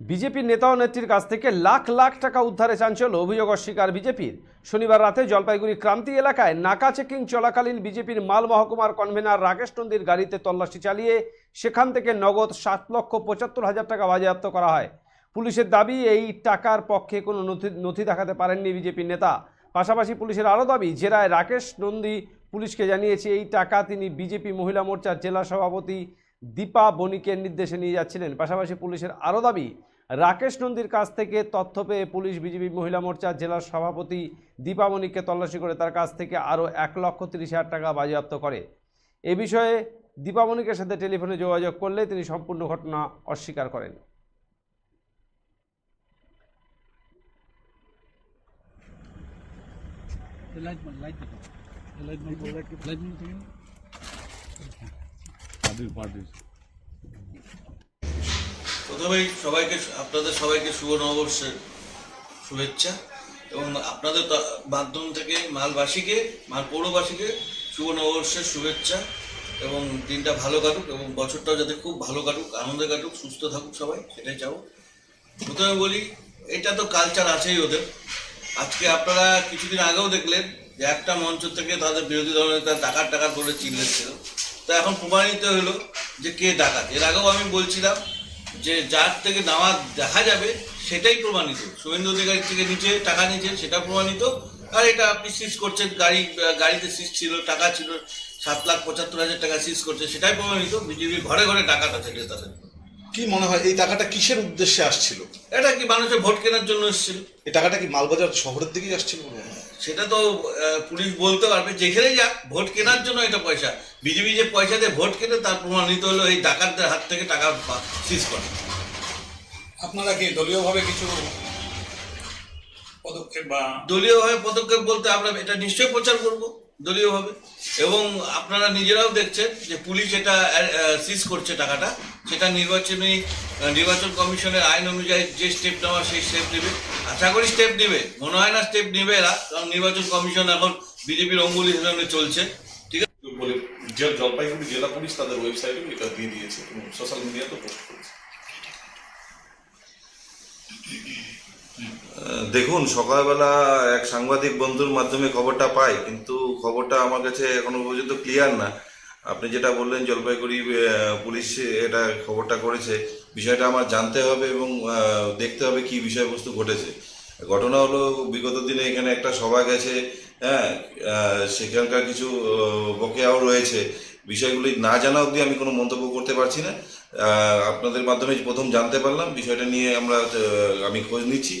বিজেপির নেতা ও নেত্রীর কাছ থেকে লাখ লাখ টাকা উদ্ধারে চাঞ্চল্য, অভিযোগ অস্বীকার বিজেপির। শনিবার রাতে জলপাইগুড়ি ক্রান্তি এলাকায় নাকা চেকিং চলাকালীন বিজেপির মাল মহকুমার কনভেনার রাকেশ নন্দীর গাড়িতে তল্লাশি চালিয়ে সেখান থেকে নগদ সাত লক্ষ পঁচাত্তর হাজার টাকা বাজেয়াপ্ত করা হয়। পুলিশের দাবি, এই টাকার পক্ষে কোনো নথি নথি দেখাতে পারেননি বিজেপির নেতা। পাশাপাশি পুলিশের আরও দাবি, জেরায় রাকেশ নন্দী পুলিশকে জানিয়েছে, এই টাকা তিনি বিজেপি মহিলা মোর্চার জেলা সভাপতি দীপা বণিকের নির্দেশে নিয়ে যাচ্ছিলেন। পাশাপাশি পুলিশের আরও দাবি রাকেশ নন্দীর কাছ থেকে তথ্য পেয়ে পুলিশ বিজেপি মহিলা মোর্চার জেলা সভাপতি দীপা বণিককে তল্লাশি করে তার কাছ থেকে আরও এক লক্ষ তিরিশ হাজার টাকা বাজেয়াপ্ত করে। এ বিষয়ে দীপা বণিকের সাথে টেলিফোনে যোগাযোগ করলে তিনি সম্পূর্ণ ঘটনা অস্বীকার করেন। লাইট লাইট দেখো লাইট বন্ধ লাইট বন্ধ থেকে প্রথমেই সবাইকে আপনাদের সবাইকে শুভ নববর্ষের শুভেচ্ছা এবং আপনাদের মাধ্যম থেকে মালবাসীকে, মাল পৌরবাসীকে শুভ নববর্ষের শুভেচ্ছা এবং দিনটা ভালো কাটুক এবং বছরটাও যাতে খুব ভালো কাটুক, আনন্দে কাটুক, সুস্থ থাকুক সবাই, সেটাই চাও। প্রথমে বলি, এটা তো কালচার আছেই ওদের। আজকে আপনারা কিছুদিন আগেও দেখলেন যে একটা মঞ্চ থেকে তাদের বিরোধী দলের নেতা ডাকাত ডাকাত বলে চিল্লেছিল তো এখন প্রমাণিত হলো যে কে ডাকাত। এর আগেও আমি বলছিলাম যে যার থেকে নেওয়া দেখা যাবে সেটাই প্রমাণিত। শুভেন্দু অধিকারী থেকে নিচে টাকা নিচে সেটা প্রমাণিত। আর এটা আপনি সিজ করছেন গাড়ি গাড়িতে সিজ ছিল টাকা ছিল সাত লাখ পঁচাত্তর হাজার টাকা সিজ করছে সেটাই প্রমাণিত। বিজেপির ঘরে ঘরে ডাকাত আছে নেতাদের কি মনে হয় এই টাকাটা কিসের উদ্দেশ্যে আসছিল? এটা কি মানুষের ভোট কেনার জন্য এসেছিল? এই টাকাটা কি মালবাজার শহরের দিকেই আসছিল মনে হয়? সেটা তো পুলিশ বলতে পারবে যেখানে যাক ভোট কেনার জন্য এটা পয়সা। বিজেপি যে পয়সা দিয়ে ভোট কেনে তার প্রমাণিত হলো এই ডাকাতদের হাত থেকে টাকা সিজ করে। আপনারা কি দলীয়ভাবে কিছু পদক্ষেপ বা দলীয়ভাবে পদক্ষেপ বলতে আমরা এটা নিশ্চয়ই প্রচার করব দলীয়ভাবে। এবং আপনারা নিজেরাও দেখছেন যে পুলিশ এটা সিজ করছে টাকাটা। সেটা নির্বাচনী নির্বাচন কমিশনের আইন অনুযায়ী যে স্টেপ নেওয়া সেই স্টেপ নেবে। আশা করি স্টেপ নেবে। মনে হয় না স্টেপ নেবে এরা, কারণ নির্বাচন কমিশন এখন বিজেপির অঙ্গুলি হিসেবে চলছে। ঠিক আছে? জলপাইগুড়ি জেলা পুলিশ তাদের ওয়েবসাইটে এটা দিয়ে দিয়েছে এবং সোশ্যাল মিডিয়াতে পোস্ট করেছে। দেখুন, সকালবেলা এক সাংবাদিক বন্ধুর মাধ্যমে খবরটা পাই, কিন্তু খবরটা আমার কাছে এখনও পর্যন্ত ক্লিয়ার না। আপনি যেটা বললেন, জলপাইগুড়ি পুলিশ এটা খবরটা করেছে, বিষয়টা আমার জানতে হবে এবং দেখতে হবে কি বিষয়বস্তু ঘটেছে। ঘটনা হলো, বিগত দিনে এখানে একটা সভা গেছে হ্যাঁ সেখানকার কিছু বকেয়াও রয়েছে। বিষয়গুলি না জানা অবধি আমি কোনো মন্তব্য করতে পারছি না। আপনাদের মাধ্যমে প্রথম জানতে পারলাম, বিষয়টা নিয়ে আমরা আমি খোঁজ নিচ্ছি।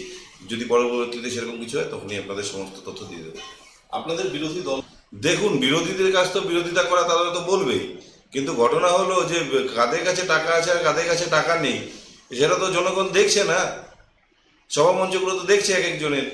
যদি পরবর্তীতে সেরকম কিছু হয়, তখনই আপনাদের সমস্ত তথ্য দিয়ে দেবো। আপনাদের বিরোধী দল দেখুন, বিরোধীদের কাছ তো বিরোধিতা করা, তারা তো বলবেই। কিন্তু ঘটনা হলো যে, কাদের কাছে টাকা আছে আর কাদের কাছে টাকা নেই, সেটা তো জনগণ দেখছে না। সভা মঞ্চগুলো তো দেখছে এক একজনের।